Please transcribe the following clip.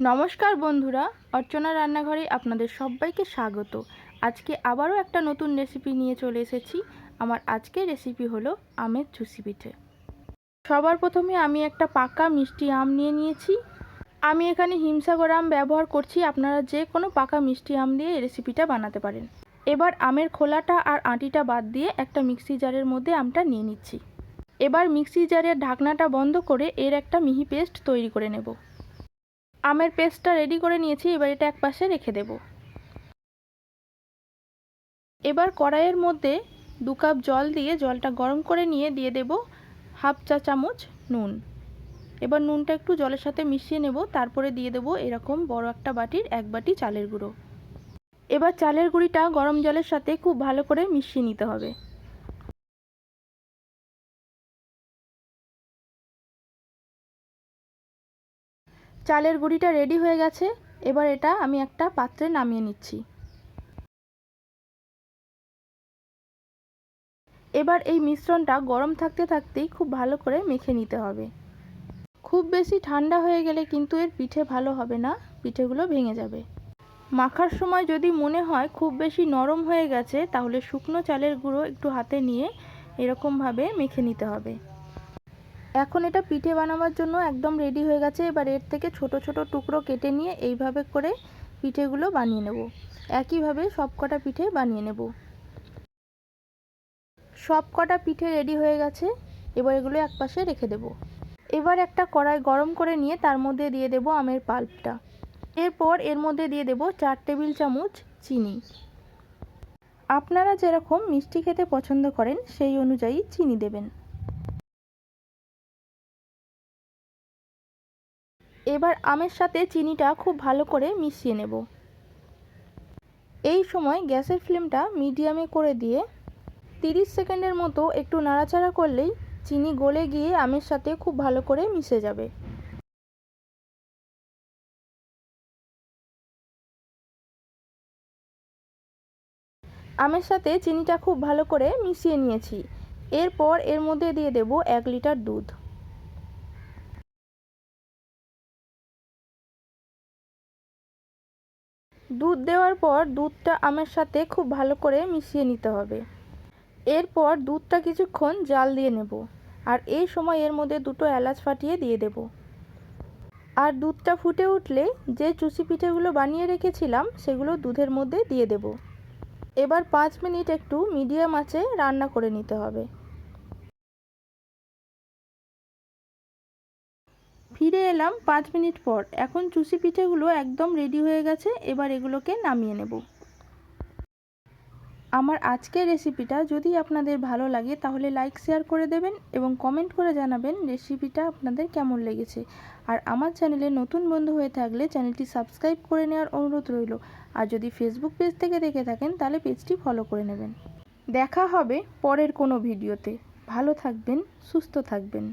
নমস্কার বন্ধুরা, অর্চনা রান্নাঘরে আপনাদের সবাইকে স্বাগত। আজকে আবারও একটা নতুন রেসিপি নিয়ে চলে এসেছি। আমার আজকের রেসিপি হলো আমের চুষি পিঠে। সবার প্রথমে আমি একটা পাকা মিষ্টি আম নিয়ে নিয়েছি। আমি এখানে হিমসাগর আম ব্যবহার করছি, আপনারা যে কোনো পাকা মিষ্টি আম দিয়ে এই রেসিপিটা বানাতে পারেন। এবার আমের খোলাটা আর আঁটিটা বাদ দিয়ে একটা মিক্সি জারের মধ্যে আমটা নিয়ে নিচ্ছি। এবার মিক্সি জারের ঢাকনাটা বন্ধ করে এর একটা মিহি পেস্ট তৈরি করে নেব। আমের পেস্টটা রেডি করে নিয়েছি, এবার এটা এক পাশে রেখে দেব। এবার কড়াইয়ের মধ্যে দু কাপ জল দিয়ে জলটা গরম করে নিয়ে দিয়ে দেব হাফ চা চামচ নুন। এবার নুনটা একটু জলের সাথে মিশিয়ে নেব, তারপরে দিয়ে দেব এরকম বড় একটা বাটির এক বাটি চালের গুঁড়ো। এবার চালের গুঁড়িটা গরম জলের সাথে খুব ভালো করে মিশিয়ে নিতে হবে। চালের গুঁড়িটা রেডি হয়ে গেছে। এবার এটা আমি একটা পাত্রে নামিয়ে নিচ্ছি। এবার এই মিশ্রণটা গরম থাকতে থাকতেই খুব ভালো করে মেখে নিতে হবে। খুব বেশি ঠান্ডা হয়ে গেলে কিন্তু এর পিঠে ভালো হবে না, পিঠেগুলো ভেঙে যাবে। মাখার সময় যদি মনে হয় খুব বেশি নরম হয়ে গেছে, তাহলে শুকনো চালের গুঁড়ো একটু হাতে নিয়ে এরকমভাবে মেখে নিতে হবে। এখন এটা পিঠে বানাবার জন্য একদম রেডি হয়ে গেছে। এবার এর থেকে ছোট ছোট টুকরো কেটে নিয়ে এইভাবে করে পিঠেগুলো বানিয়ে নেব। একইভাবে সব কটা পিঠে বানিয়ে নেব। সব কটা পিঠে রেডি হয়ে গেছে। এবার এগুলো এক পাশে রেখে দেব। এবার একটা কড়াই গরম করে নিয়ে তার মধ্যে দিয়ে দেব আমের পাল্পটা। এরপর এর মধ্যে দিয়ে দেব চার টেবিল চামচ চিনি। আপনারা যেরকম মিষ্টি খেতে পছন্দ করেন, সেই অনুযায়ী চিনি দেবেন। এবার আমের সাথে চিনিটা খুব ভালো করে মিশিয়ে নেব। এই সময় গ্যাসের ফ্লেমটা মিডিয়ামে করে দিয়ে তিরিশ সেকেন্ডের মতো একটু নাড়াচাড়া করলেই চিনি গলে গিয়ে আমের সাথে খুব ভালো করে মিশে যাবে। আমের সাথে চিনিটা খুব ভালো করে মিশিয়ে নিয়েছি। এরপর এর মধ্যে দিয়ে দেব এক লিটার দুধ। দুধ দেওয়ার পর দুধটা আমের সাথে খুব ভালো করে মিশিয়ে নিতে হবে। এরপর দুধটা কিছুক্ষণ জাল দিয়ে নেব আর এই সময় এর মধ্যে দুটো এলাচ ফাটিয়ে দিয়ে দেব। আর দুধটা ফুটে উঠলে যে চুষি পিঠেগুলো বানিয়ে রেখেছিলাম সেগুলো দুধের মধ্যে দিয়ে দেব। এবার পাঁচ মিনিট একটু মিডিয়াম আঁচে রান্না করে নিতে হবে। ফিরে এলাম পাঁচ মিনিট পর। এখন চুষি পিঠেগুলো একদম রেডি হয়ে গেছে, এবার এগুলোকে নামিয়ে নেব। আমার আজকের রেসিপিটা যদি আপনাদের ভালো লাগে, তাহলে লাইক শেয়ার করে দেবেন এবং কমেন্ট করে জানাবেন রেসিপিটা আপনাদের কেমন লেগেছে। আর আমার চ্যানেলে নতুন বন্ধু হয়ে থাকলে চ্যানেলটি সাবস্ক্রাইব করে নেওয়ার অনুরোধ রইল। আর যদি ফেসবুক পেজ থেকে দেখে থাকেন, তাহলে পেজটি ফলো করে নেবেন। দেখা হবে পরের কোনো ভিডিওতে ভালো থাকবেন, সুস্থ থাকবেন।